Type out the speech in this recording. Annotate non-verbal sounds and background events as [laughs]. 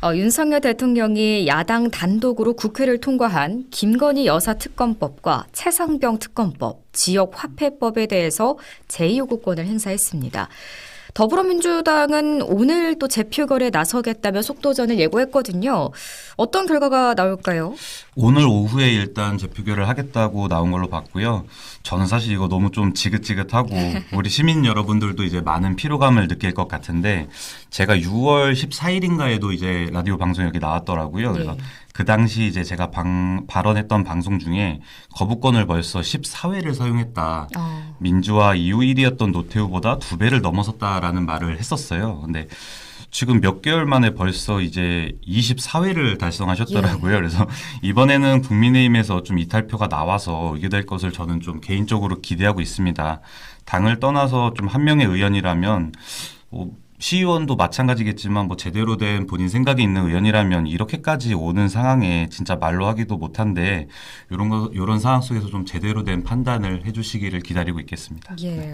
어, 윤석열 대통령이 야당 단독으로 국회를 통과한 김건희 여사 특검법과 최상병 특검법, 지역 화폐법에 대해서 제2요구권을 행사했습니다. 더불어민주당은 오늘 또 재표결에 나서겠다며 속도전을 예고했거든요. 어떤 결과가 나올까요? 오늘 오후에 일단 재표결을 하겠다고 나온 걸로 봤고요. 저는 사실 이거 너무 좀 지긋지긋하고 [laughs] 우리 시민 여러분들도 이제 많은 피로감을 느낄 것 같은데 제가 6월 14일인가에도 이제 라디오 방송 여기 나왔더라고요. 그래서 네. 그 당시 이제 제가 방, 발언했던 방송 중에 거부권을 벌써 14회를 사용했다. 어, 민주화 이후 1위였던 노태우보다 두 배를 넘어섰다라는 말을 했었어요. 근데 지금 몇 개월 만에 벌써 이제 24회를 달성하셨더라고요. 그래서 이번에는 국민의힘에서 좀 이탈표가 나와서 이게 될 것을 저는 좀 개인적으로 기대하고 있습니다. 당을 떠나서 좀 한 명의 의원이라면 뭐 시의원도 마찬가지겠지만 뭐 제대로 된 본인 생각이 있는 의원이라면 이렇게까지 오는 상황에 진짜 말로 하기도 못한데 이런 거 이런 상황 속에서 좀 제대로 된 판단을 해주시기를 기다리고 있겠습니다. 예.